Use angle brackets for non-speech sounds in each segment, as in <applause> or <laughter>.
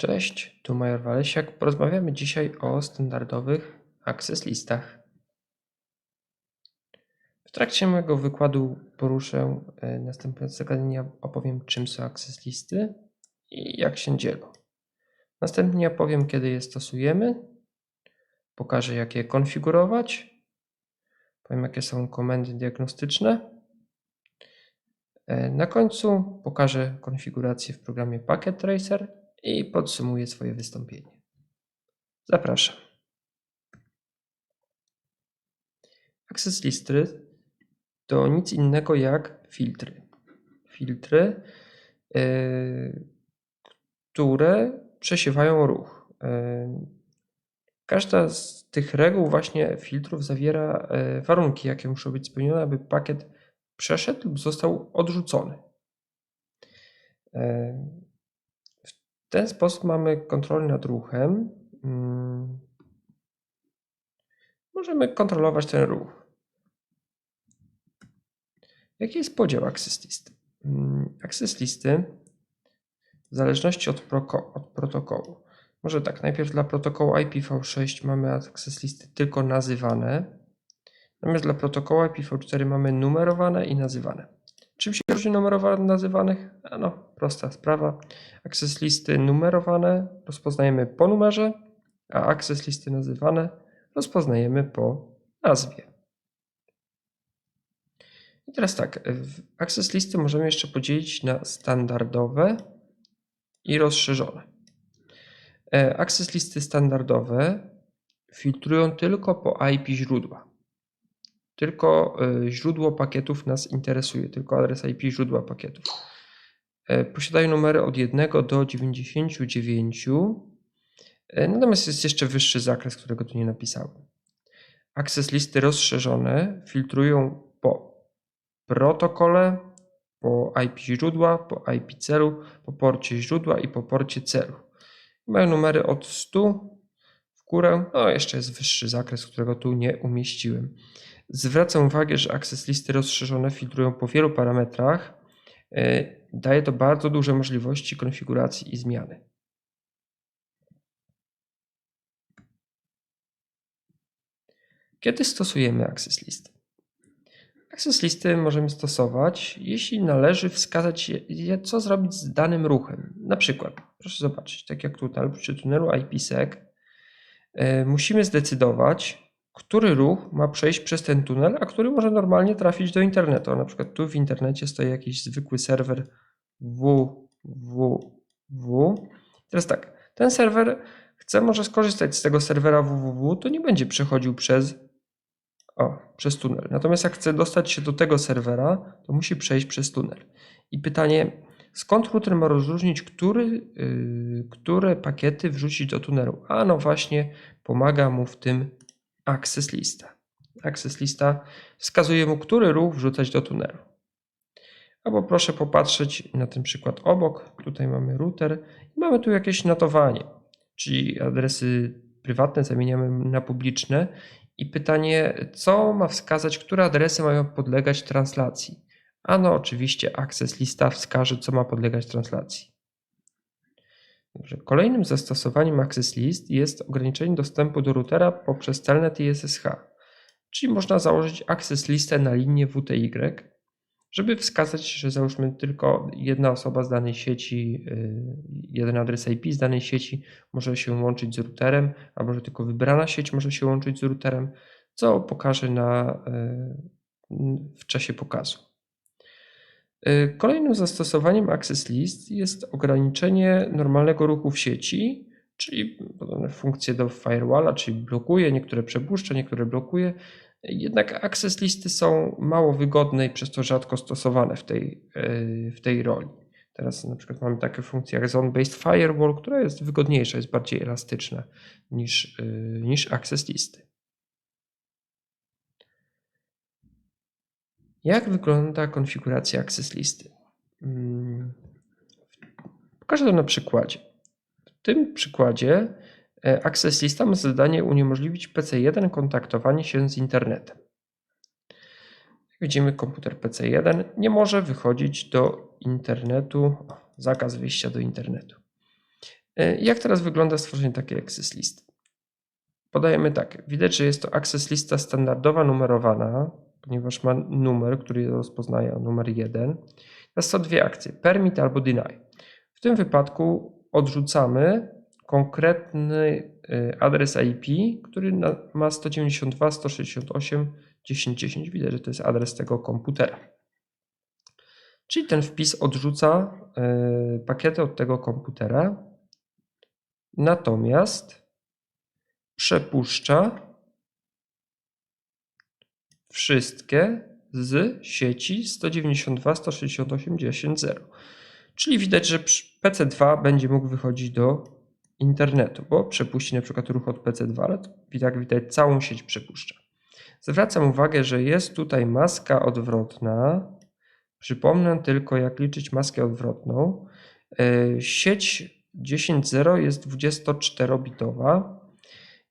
Cześć, tu Major Walesiak. Porozmawiamy dzisiaj o standardowych access listach. W trakcie mojego wykładu poruszę e, następujące zagadnienia. Opowiem, czym są access listy i jak się dzielą. Następnie opowiem, kiedy je stosujemy. Pokażę, jak je konfigurować. Powiem, jakie są komendy diagnostyczne. E, Na końcu pokażę konfigurację w programie Packet Tracer i podsumuję swoje wystąpienie. Zapraszam. Access listy to nic innego jak filtry. Filtry, yy, które przesiewają ruch. Yy, Każda z tych reguł właśnie filtrów zawiera yy, warunki, jakie muszą być spełnione, aby pakiet przeszedł lub został odrzucony. Yy, W ten sposób mamy kontrolę nad ruchem. Mm, Możemy kontrolować ten ruch. Jaki jest podział access listy? Mm, Access listy w zależności od, proko- od protokołu. Może tak, najpierw dla protokołu IPv6 mamy access listy tylko nazywane, natomiast dla protokołu IPv4 mamy numerowane i nazywane. Czym się różni numerowane od nazywanych? A no, prosta sprawa. Access listy numerowane rozpoznajemy po numerze, a access listy nazywane rozpoznajemy po nazwie. I teraz tak, w access listy możemy jeszcze podzielić na standardowe i rozszerzone. E, Access listy standardowe filtrują tylko po IP źródła. Tylko e, źródło pakietów nas interesuje, tylko adres IP źródła pakietów. E, Posiadają numery od 1 do 99. e, Natomiast jest jeszcze wyższy zakres, którego tu nie napisałem. Access listy rozszerzone filtrują po protokole, po IP źródła, po IP celu, po porcie źródła i po porcie celu. Mają numery od 100 w górę. No, jeszcze jest wyższy zakres, którego tu nie umieściłem. Zwracam uwagę, że access listy rozszerzone filtrują po wielu parametrach. E, Daje to bardzo duże możliwości konfiguracji i zmiany. Kiedy stosujemy access listy? Access listy możemy stosować, jeśli należy wskazać, co zrobić z danym ruchem. Na przykład, proszę zobaczyć, tak jak tutaj przy tunelu IPsec, e, musimy zdecydować, który ruch ma przejść przez ten tunel, a który może normalnie trafić do internetu. Na przykład tu w internecie stoi jakiś zwykły serwer www. Teraz tak, ten serwer chce może skorzystać z tego serwera www, to nie będzie przechodził przez o, przez tunel. Natomiast jak chce dostać się do tego serwera, to musi przejść przez tunel. I pytanie, skąd router ma rozróżnić, który, yy, które pakiety wrzucić do tunelu? A no właśnie, pomaga mu w tym access lista. Access lista wskazuje mu, który ruch wrzucać do tunelu. Albo proszę popatrzeć na ten przykład obok. Tutaj mamy router i mamy tu jakieś notowanie, czyli adresy prywatne zamieniamy na publiczne i pytanie, co ma wskazać, które adresy mają podlegać translacji? Ano oczywiście access lista wskaże, co ma podlegać translacji. Kolejnym zastosowaniem access list jest ograniczenie dostępu do routera poprzez telnet i SSH. Czyli można założyć access listę na linię WTY, żeby wskazać, że załóżmy tylko jedna osoba z danej sieci, yy, jeden adres IP z danej sieci może się łączyć z routerem, a może tylko wybrana sieć może się łączyć z routerem, co pokażę na, yy, w czasie pokazu. Yy, Kolejnym zastosowaniem Access List jest ograniczenie normalnego ruchu w sieci, czyli podobne funkcje do firewalla, czyli blokuje, niektóre przepuszcza, niektóre blokuje. Jednak access listy są mało wygodne i przez to rzadko stosowane w tej, yy, w tej roli. Teraz na przykład mamy takie funkcje jak Zone-Based Firewall, która jest wygodniejsza, jest bardziej elastyczna niż, yy, niż access listy. Jak wygląda konfiguracja access listy? Mm, Pokażę to na przykładzie. W tym przykładzie e, access lista ma zadanie uniemożliwić PC1 kontaktowanie się z internetem. Widzimy, komputer PC1 nie może wychodzić do internetu, zakaz wyjścia do internetu. E, Jak teraz wygląda stworzenie takiej access listy? Podajemy tak. Widać, że jest to access lista standardowa, numerowana, ponieważ ma numer, który rozpoznaje, numer 1. Teraz są dwie akcje, permit albo deny. W tym wypadku odrzucamy konkretny y, adres IP, który ma 192.168.10.10. Widać, że to jest adres tego komputera. Czyli ten wpis odrzuca y, pakiety od tego komputera, natomiast przepuszcza wszystkie z sieci 192.168.10.0. Czyli widać, że przy- PC2 będzie mógł wychodzić do internetu, bo przepuści na przykład ruch od PC2, ale i tak widać całą sieć przepuszcza. Zwracam uwagę, że jest tutaj maska odwrotna. Przypomnę tylko, jak liczyć maskę odwrotną. Yy, Sieć 10.0 jest 24-bitowa.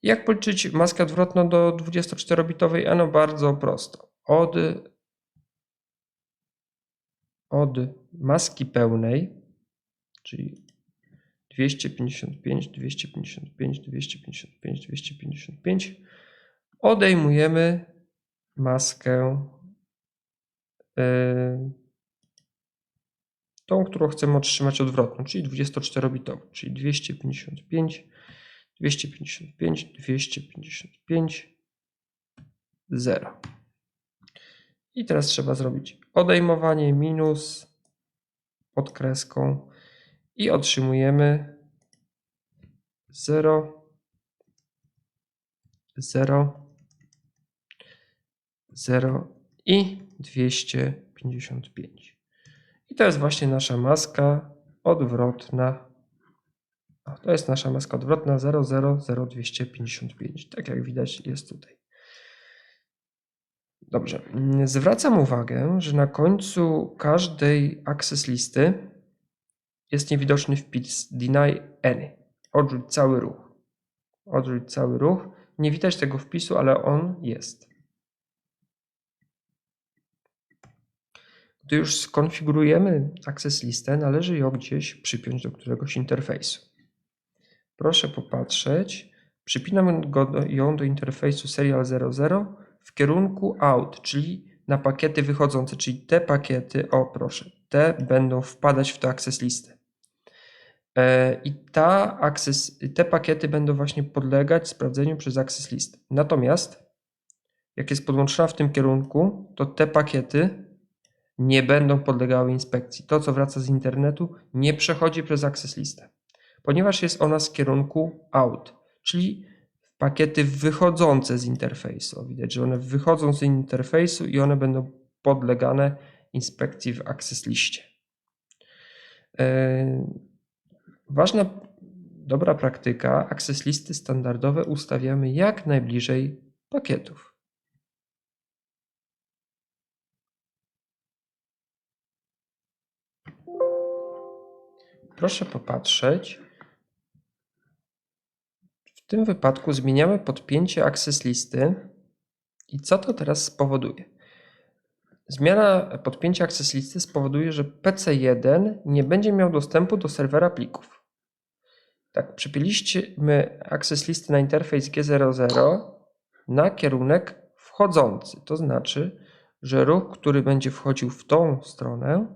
Jak policzyć maskę odwrotną do 24-bitowej? Ano bardzo prosto. Od, od maski pełnej, czyli 255, 255, 255, 255, odejmujemy maskę yy, tą, którą chcemy otrzymać odwrotną, czyli 24-bitową, czyli 255, 255, 255, 0. I teraz trzeba zrobić odejmowanie minus pod kreską i otrzymujemy 0, 0, 0 i 255. I to jest właśnie nasza maska odwrotna. O, to jest nasza maska odwrotna 000255. Tak jak widać jest tutaj. Dobrze. Zwracam uwagę, że na końcu każdej access listy jest niewidoczny wpis deny any. Odrzuć cały ruch. Odrzuć cały ruch. Nie widać tego wpisu, ale on jest. Gdy już skonfigurujemy access listę, należy ją gdzieś przypiąć do któregoś interfejsu. Proszę popatrzeć. Przypinam go ją do interfejsu serial 00 w kierunku out, czyli na pakiety wychodzące, czyli te pakiety, o proszę, te będą wpadać w tę access listę. E, I ta access, te pakiety będą właśnie podlegać sprawdzeniu przez access list. Natomiast jak jest podłączona w tym kierunku, to te pakiety nie będą podlegały inspekcji. To, co wraca z internetu, nie przechodzi przez access listę, ponieważ jest ona z kierunku out, czyli pakiety wychodzące z interfejsu. Widać, że one wychodzą z interfejsu i one będą podlegane inspekcji w access liście. Yy, Ważna, dobra praktyka, access listy standardowe ustawiamy jak najbliżej pakietów. Proszę popatrzeć. Tym wypadku zmieniamy podpięcie access listy. I co to teraz spowoduje? Zmiana podpięcia access listy spowoduje, że PC1 nie będzie miał dostępu do serwera plików. Tak, przypięliśmy access listy na interfejs G00 na kierunek wchodzący. To znaczy, że ruch, który będzie wchodził w tą stronę,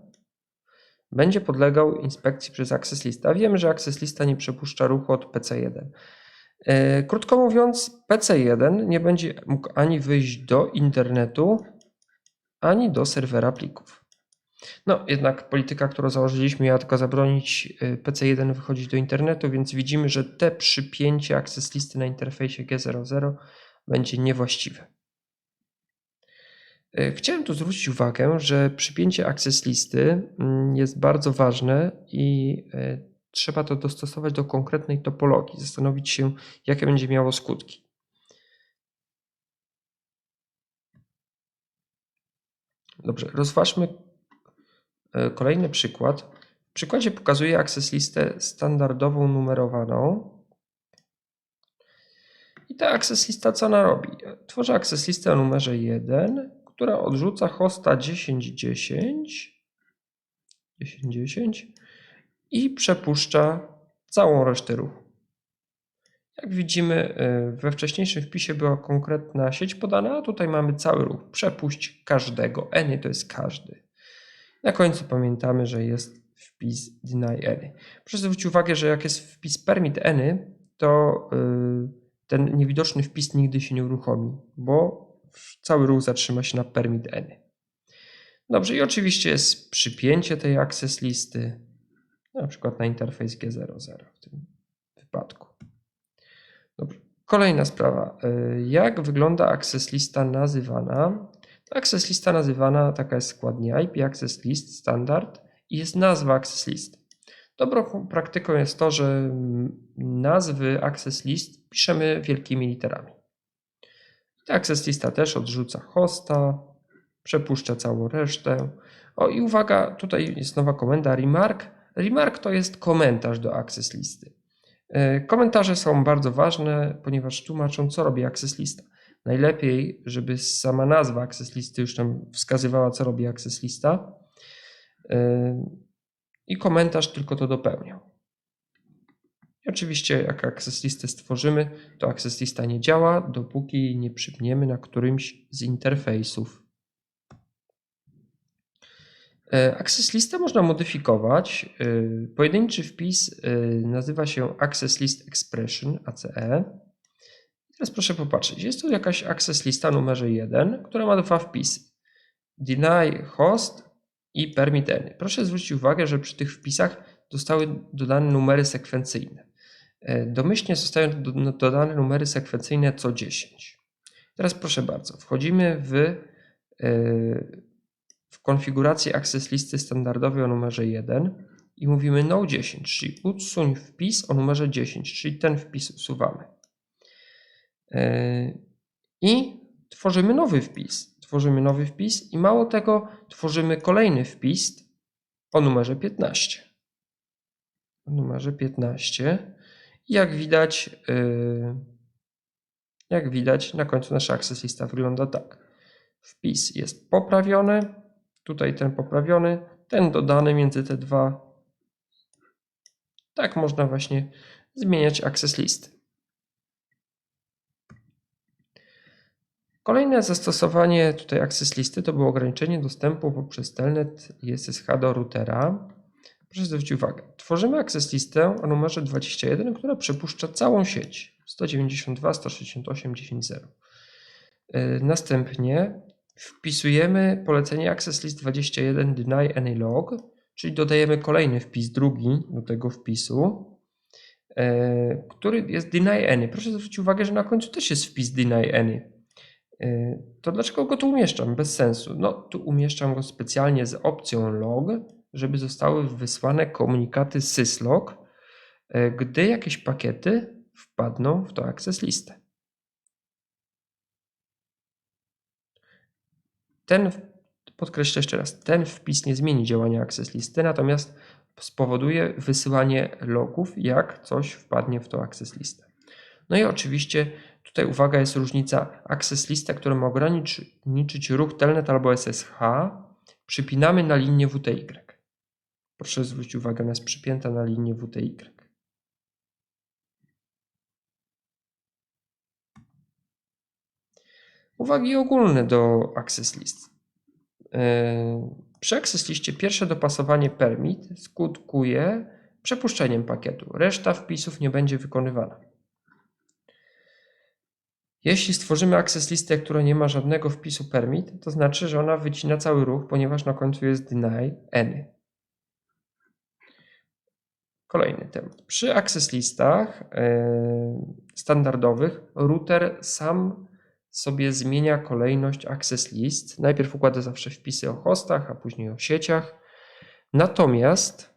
będzie podlegał inspekcji przez access lista. Wiemy, że access lista nie przepuszcza ruchu od PC1. Yy, Krótko mówiąc, PC1 nie będzie mógł ani wyjść do internetu, ani do serwera plików. No, jednak polityka, którą założyliśmy, miała tylko zabronić y, PC1 wychodzić do internetu, więc widzimy, że te przypięcie access listy na interfejsie G00 będzie niewłaściwe. Y, Chciałem tu zwrócić uwagę, że przypięcie access listy mm, jest bardzo ważne i trzeba to dostosować do konkretnej topologii, zastanowić się, jakie będzie miało skutki. Dobrze, rozważmy e, kolejny przykład. W przykładzie pokazuję access listę standardową numerowaną. I ta access lista co ona robi? Tworzę access listę o numerze 1, która odrzuca hosta 1010 1010 i przepuszcza całą resztę ruchu. Jak widzimy, y, we wcześniejszym wpisie była konkretna sieć podana, a tutaj mamy cały ruch. Przepuść każdego. Any to jest każdy. Na końcu pamiętamy, że jest wpis deny any. Proszę zwrócić uwagę, że jak jest wpis permit any, to y, ten niewidoczny wpis nigdy się nie uruchomi, bo cały ruch zatrzyma się na permit any. Dobrze, i oczywiście jest przypięcie tej access listy, na przykład na interfejs G00 w tym wypadku. Dobrze. Kolejna sprawa. Y, Jak wygląda access lista nazywana? Access lista nazywana, taka jest składnia IP access list standard i jest nazwa access list. Dobrą praktyką jest to, że nazwy access list piszemy wielkimi literami. Access lista też odrzuca hosta, przepuszcza całą resztę. O i uwaga, tutaj jest nowa komenda remark. Remark to jest komentarz do access listy. E, Komentarze są bardzo ważne, ponieważ tłumaczą, co robi access lista. Najlepiej, żeby sama nazwa access listy już nam wskazywała, co robi access lista. E, I komentarz tylko to dopełniał. I oczywiście, jak access listę stworzymy, to access lista nie działa, dopóki nie przypniemy na którymś z interfejsów. E, Access listę można modyfikować. E, Pojedynczy wpis e, nazywa się Access List Expression ACE. Teraz proszę popatrzeć. Jest tu jakaś access lista numerze 1, która ma dwa wpisy. Deny host i permit any. Proszę zwrócić uwagę, że przy tych wpisach zostały dodane numery sekwencyjne. Domyślnie zostają do- dodane numery sekwencyjne co 10. Teraz proszę bardzo, wchodzimy w w konfiguracji access listy standardowej o numerze 1 i mówimy no 10, czyli usuń wpis o numerze 10, czyli ten wpis usuwamy. Yy, I tworzymy nowy wpis. Tworzymy nowy wpis i mało tego, tworzymy kolejny wpis o numerze 15. O numerze 15. I jak widać, yy, jak widać, na końcu nasza access lista wygląda tak. Wpis jest poprawiony, tutaj ten poprawiony, ten dodany między te dwa. Tak można właśnie zmieniać access listy. Kolejne zastosowanie tutaj access listy to było ograniczenie dostępu poprzez telnet i SSH do routera. Proszę zwrócić uwagę. Tworzymy access listę o numerze 21, która przepuszcza całą sieć 192.168.10.0. Yy, Następnie wpisujemy polecenie access list 21 deny any log, czyli dodajemy kolejny wpis, drugi do tego wpisu, e, który jest deny any. Proszę zwrócić uwagę, że na końcu też jest wpis deny any. E, To dlaczego go tu umieszczam? Bez sensu. No, tu umieszczam go specjalnie z opcją log, żeby zostały wysłane komunikaty syslog, e, gdy jakieś pakiety wpadną w to access listę. Ten, podkreślę jeszcze raz, ten wpis nie zmieni działania access listy, natomiast spowoduje wysyłanie logów, jak coś wpadnie w tą access listę. No i oczywiście tutaj uwaga, jest różnica access lista, która ma ograniczyć ruch telnet albo SSH, przypinamy na linię WTY. Proszę zwrócić uwagę, ona jest przypięta na linię WTY. Uwagi ogólne do access list. Yy, Przy access liście pierwsze dopasowanie permit skutkuje przepuszczeniem pakietu. Reszta wpisów nie będzie wykonywana. Jeśli stworzymy access listę, która nie ma żadnego wpisu permit, to znaczy, że ona wycina cały ruch, ponieważ na końcu jest deny any. Kolejny temat. Przy access listach yy, standardowych router sam sobie zmienia kolejność access list. Najpierw układa zawsze wpisy o hostach, a później o sieciach. Natomiast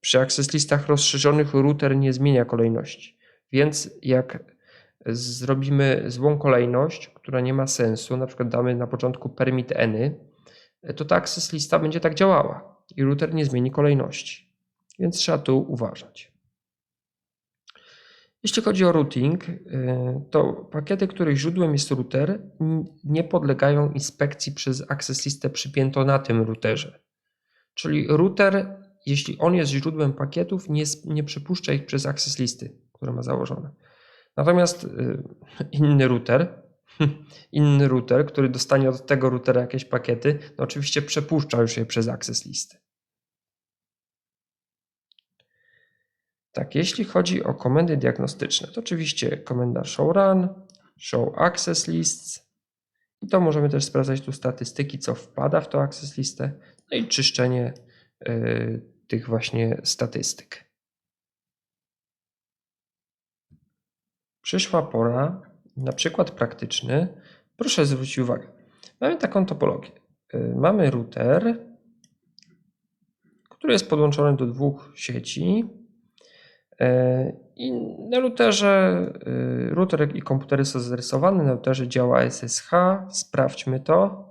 przy access listach rozszerzonych router nie zmienia kolejności. Więc jak zrobimy złą kolejność, która nie ma sensu, na przykład damy na początku permit any, to ta access lista będzie tak działała i router nie zmieni kolejności. Więc trzeba tu uważać. Jeśli chodzi o routing, y, to pakiety, których źródłem jest router, nie podlegają inspekcji przez access listę przypiętą na tym routerze. Czyli router jeśli on jest źródłem pakietów, nie, nie przepuszcza ich przez access listy, które ma założone. Natomiast y, inny router, <laughs> inny router, który dostanie od tego routera jakieś pakiety, no oczywiście przepuszcza już je przez access listy. Tak, jeśli chodzi o komendy diagnostyczne, to oczywiście komenda show run, show access lists i to możemy też sprawdzać tu statystyki, co wpada w tą access listę, no i czyszczenie y, tych właśnie statystyk. Przyszła pora na przykład praktyczny. Proszę zwrócić uwagę. Mamy taką topologię. Y, Mamy router, który jest podłączony do dwóch sieci. Y, I na routerze, y, router i komputery są zarysowane. Na routerze działa SSH. Sprawdźmy to.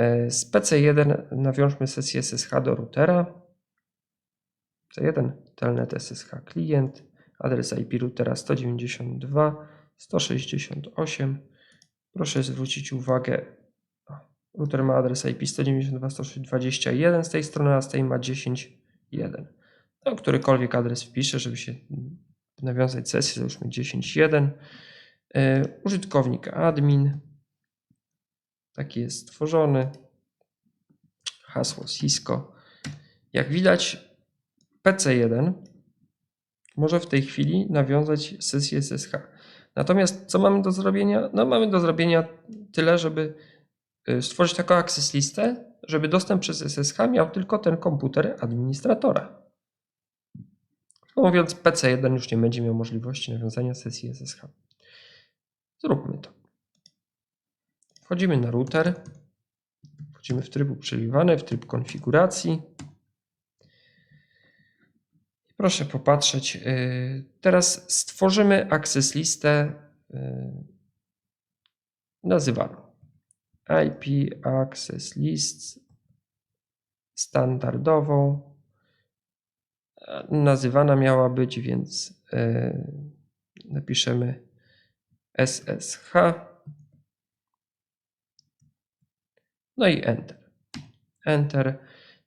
Y, Z PC1 nawiążmy sesję SSH do routera. C1 telnet SSH klient, adres IP routera 192 168. Proszę zwrócić uwagę, router ma adres IP 192 121 z tej strony, a z tej ma 10.1. No, którykolwiek adres wpiszę, żeby się nawiązać sesję, załóżmy 10.1. Yy, użytkownik admin, taki jest stworzony. Hasło Cisco. Jak widać, PC1 może w tej chwili nawiązać sesję SSH. Natomiast co mamy do zrobienia? No mamy do zrobienia tyle, żeby y, stworzyć taką access listę, żeby dostęp przez SSH miał tylko ten komputer administratora. Mówiąc, PC1 już nie będzie miał możliwości nawiązania sesji SSH. Zróbmy to. Wchodzimy na router. Wchodzimy w tryb uprzywilejowane, w tryb konfiguracji. Proszę popatrzeć. y, Teraz stworzymy access listę y, nazywaną IP access list standardową. Nazywana miała być, więc y, napiszemy SSH. No i Enter. Enter.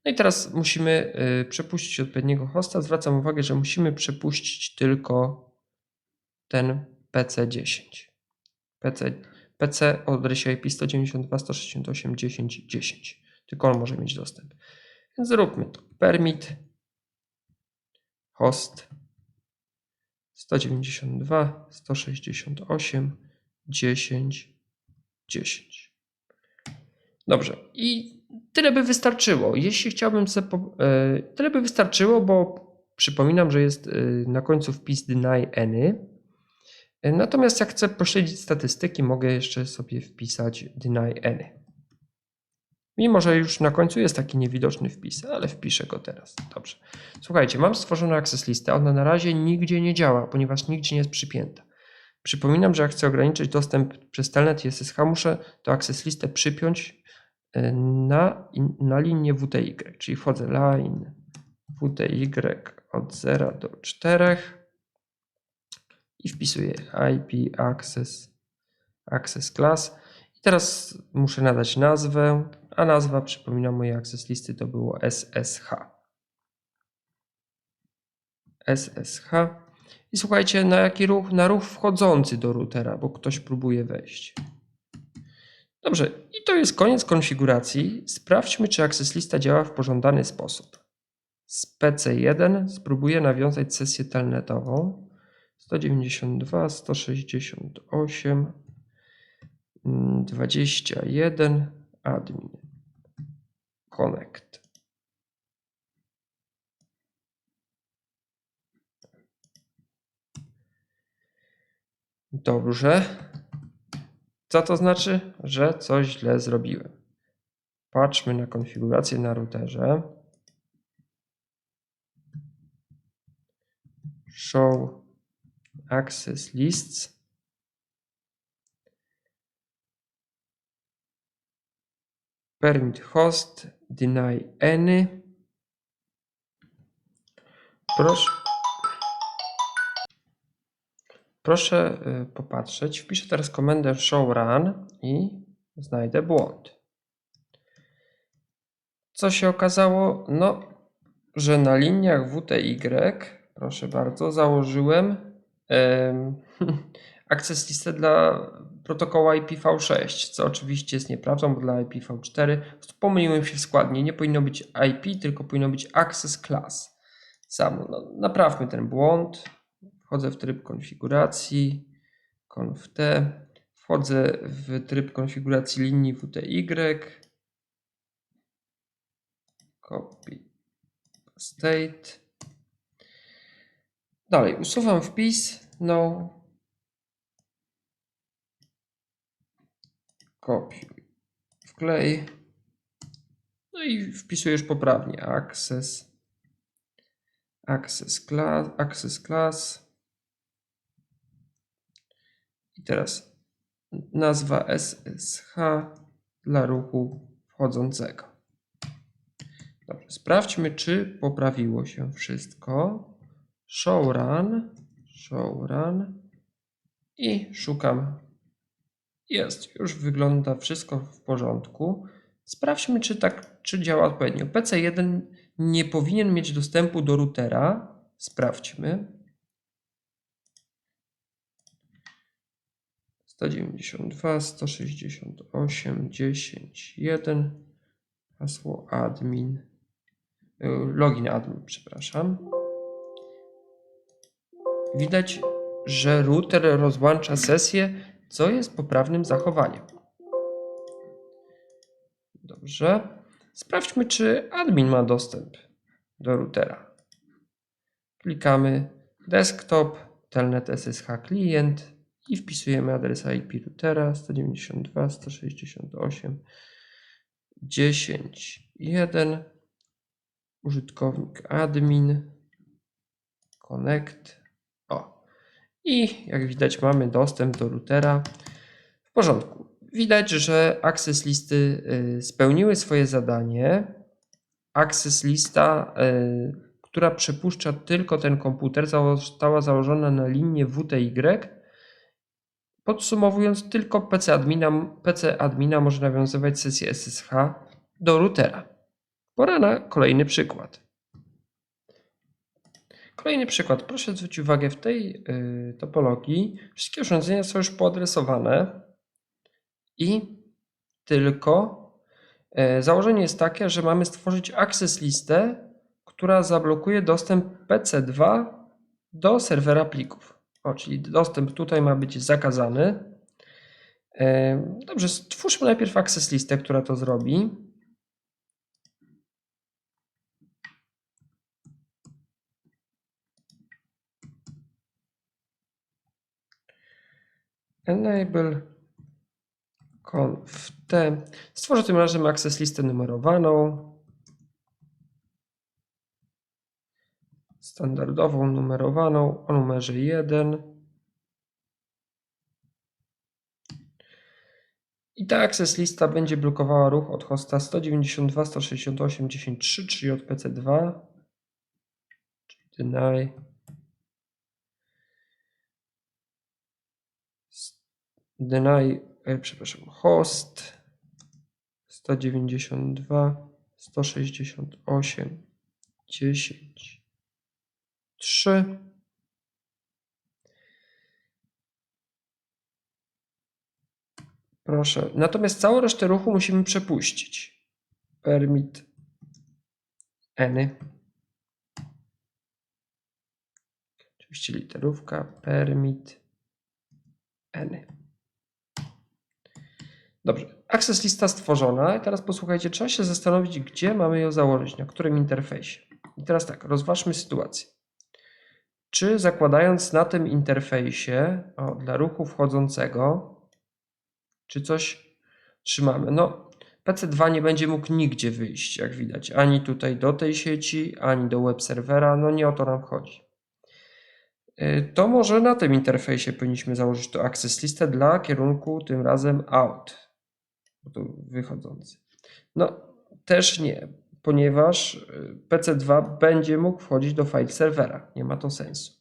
No i teraz musimy y, przepuścić odpowiedniego hosta. Zwracam uwagę, że musimy przepuścić tylko ten PC10. PC, PC o adresie IP 192.168.10.10. Tylko on może mieć dostęp. Więc zróbmy to. Permit host 192 168 10 10. Dobrze. I tyle by wystarczyło. Jeśli chciałbym sobie. Po, e, tyle by wystarczyło, bo przypominam, że jest e, na końcu wpis deny any. E, Natomiast jak chcę pośledzić statystyki, mogę jeszcze sobie wpisać deny any. Mimo, że już na końcu jest taki niewidoczny wpis, ale wpiszę go teraz. Dobrze. Słuchajcie, mam stworzoną access listę. Ona na razie nigdzie nie działa, ponieważ nigdzie nie jest przypięta. Przypominam, że jak chcę ograniczyć dostęp przez telnet i SSH, muszę tę access listę przypiąć y, na, na linię WTY, czyli wchodzę line WTY od 0 do 4 i wpisuję IP access, access class. I teraz muszę nadać nazwę, a nazwa, przypominam, mojej access listy to było SSH. SSH. I słuchajcie, na jaki ruch? Na ruch wchodzący do routera, bo ktoś próbuje wejść. Dobrze, i to jest koniec konfiguracji. Sprawdźmy, czy access lista działa w pożądany sposób. Z PC1 spróbuję nawiązać sesję telnetową. 192, 168, mm, 21, admin, connect. Dobrze. Co to znaczy? Że coś źle zrobiłem. Patrzmy na konfigurację na routerze. Show access lists. Permit host, deny any. Proszę. Proszę y, popatrzeć. Wpiszę teraz komendę show run i znajdę błąd. Co się okazało? No, że na liniach WTY, proszę bardzo, założyłem em, <laughs> access listę dla protokołu IPv6, co oczywiście jest nieprawdą, bo dla IPv4 po prostu pomyliłem się w składnie. Nie powinno być IP, tylko powinno być access class. Samo, no, naprawmy ten błąd. Wchodzę w tryb konfiguracji, conft, wchodzę w tryb konfiguracji linii WTY, copy, state. Dalej, usuwam wpis, no, kopiuj, wklej, no i wpisujesz poprawnie access, access class, access class. I teraz nazwa SSH dla ruchu wchodzącego. Dobrze, sprawdźmy, czy poprawiło się wszystko. Show run, show run i szukam. Jest, już wygląda wszystko w porządku. Sprawdźmy, czy tak, czy działa odpowiednio. PC1 nie powinien mieć dostępu do routera. Sprawdźmy. 192, 168, 10, 1. Hasło admin. y, Login admin, przepraszam. Widać, że router rozłącza sesję, co jest poprawnym zachowaniem. Dobrze. Sprawdźmy, czy admin ma dostęp do routera. Klikamy desktop, telnet SSH client i wpisujemy adres IP routera 192, 168, 10, 1. Użytkownik admin, connect. I jak widać mamy dostęp do routera. W porządku. Widać, że access listy y, spełniły swoje zadanie. Access lista, y, która przepuszcza tylko ten komputer, została założona na linię WTY. Podsumowując, tylko PC admina, PC admina może nawiązywać sesję SSH do routera. Pora na kolejny przykład. Kolejny przykład. Proszę zwrócić uwagę, w tej y, topologii wszystkie urządzenia są już poadresowane i tylko y, założenie jest takie, że mamy stworzyć access listę, która zablokuje dostęp PC2 do serwera plików. O, czyli dostęp tutaj ma być zakazany. Y, Dobrze, stwórzmy najpierw access listę, która to zrobi. Enable conf t. Stworzę tym razem access listę numerowaną. Standardową numerowaną o numerze 1. I ta access lista będzie blokowała ruch od hosta 192.168.10.3, czyli od PC2. Deny. Deny, e, przepraszam, host 192, 168, 10, 3. Proszę. Natomiast całą resztę ruchu musimy przepuścić. Permit any. Oczywiście literówka permit any. Dobrze, access lista stworzona. I teraz posłuchajcie, trzeba się zastanowić, gdzie mamy ją założyć, na którym interfejsie. I teraz tak, rozważmy sytuację. Czy zakładając na tym interfejsie o, dla ruchu wchodzącego, czy coś trzymamy? No, PC2 nie będzie mógł nigdzie wyjść, jak widać, ani tutaj do tej sieci, ani do web serwera. No nie o to nam chodzi. Y, To może na tym interfejsie powinniśmy założyć to access listę dla kierunku tym razem out, to wychodzący. No też nie, ponieważ y, PC2 będzie mógł wchodzić do file serwera. Nie ma to sensu.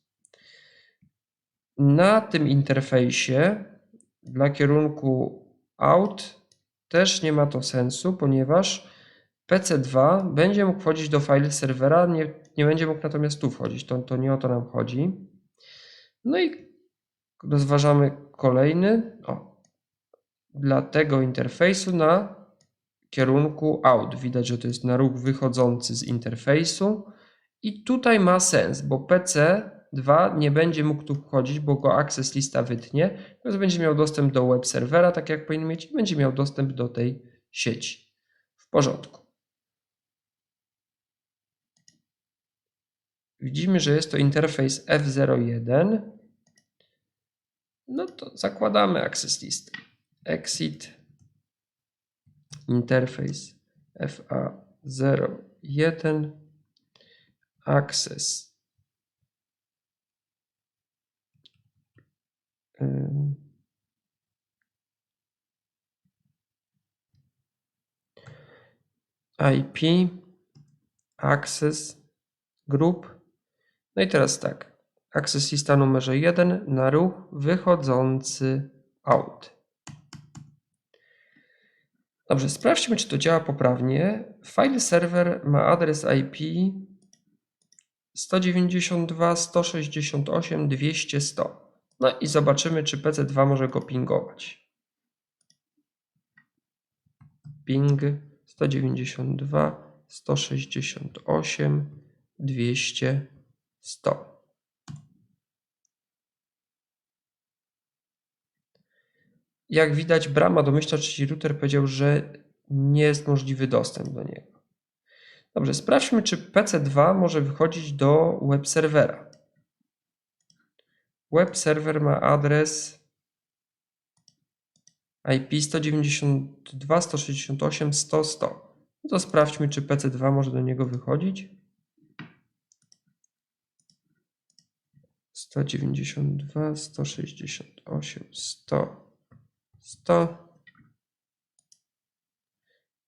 Na tym interfejsie dla kierunku out też nie ma to sensu, ponieważ PC2 będzie mógł wchodzić do file serwera, nie, nie będzie mógł natomiast tu wchodzić. To, to nie o to nam chodzi. No i rozważamy kolejny. O, dla tego interfejsu na kierunku out. Widać, że to jest na ruch wychodzący z interfejsu. I tutaj ma sens, bo PC2 nie będzie mógł tu wchodzić, bo go access lista wytnie, więc będzie miał dostęp do web serwera, tak jak powinien mieć, i będzie miał dostęp do tej sieci. W porządku. Widzimy, że jest to interfejs F01. No to zakładamy access list. Exit. Interfejs FA01 access. Ym. IP access group. No i teraz tak. Access lista numerze 1 na ruch wychodzący out Dobrze, sprawdźmy, czy to działa poprawnie. File server ma adres IP 192.168.200. No i zobaczymy, czy PC2 może go pingować. Ping 192.168.200.100. Jak widać, brama domyślna, czyli router powiedział, że nie jest możliwy dostęp do niego. Dobrze, sprawdźmy, czy PC2 może wychodzić do web serwera. Web serwer ma adres IP 192.168.100.100. No to sprawdźmy, czy PC2 może do niego wychodzić. 192.168.100. 100.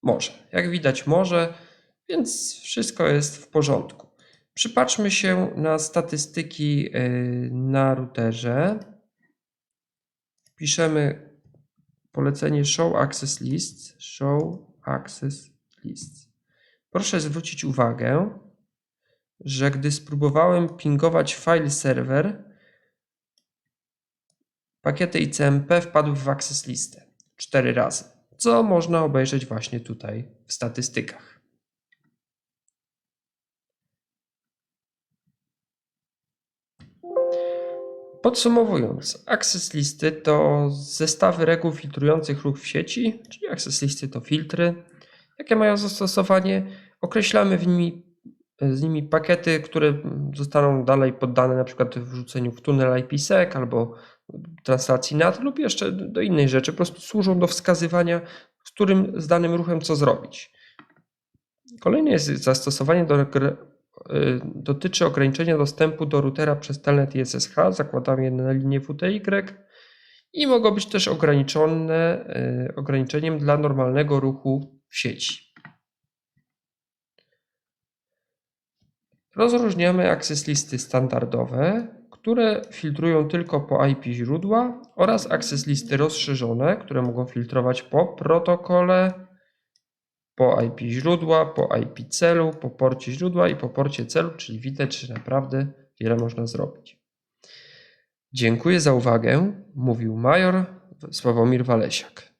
Może. Jak widać, może, więc wszystko jest w porządku. Przypatrzmy się na statystyki yy, na routerze. Wpiszemy polecenie Show Access List. Show Access List. Proszę zwrócić uwagę, że gdy spróbowałem pingować file server, Pakiety ICMP wpadły w access listę 4 razy, co można obejrzeć właśnie tutaj w statystykach. Podsumowując, access listy to zestawy reguł filtrujących ruch w sieci, czyli access listy to filtry. Jakie mają zastosowanie? Określamy w nimi, z nimi pakiety, które zostaną dalej poddane na przykład wrzuceniu w tunel IPsec albo translacji NAT lub jeszcze do innej rzeczy, po prostu służą do wskazywania, z którym z danym ruchem co zrobić. Kolejne jest zastosowanie do, y, dotyczy ograniczenia dostępu do routera przez telnet SSH. Zakładamy je na linię WTY i mogą być też ograniczone y, ograniczeniem dla normalnego ruchu w sieci. Rozróżniamy access listy standardowe, które filtrują tylko po IP źródła oraz access listy rozszerzone, które mogą filtrować po protokole, po IP źródła, po IP celu, po porcie źródła i po porcie celu, czyli widać, że naprawdę wiele można zrobić. Dziękuję za uwagę, mówił major Sławomir Walesiak.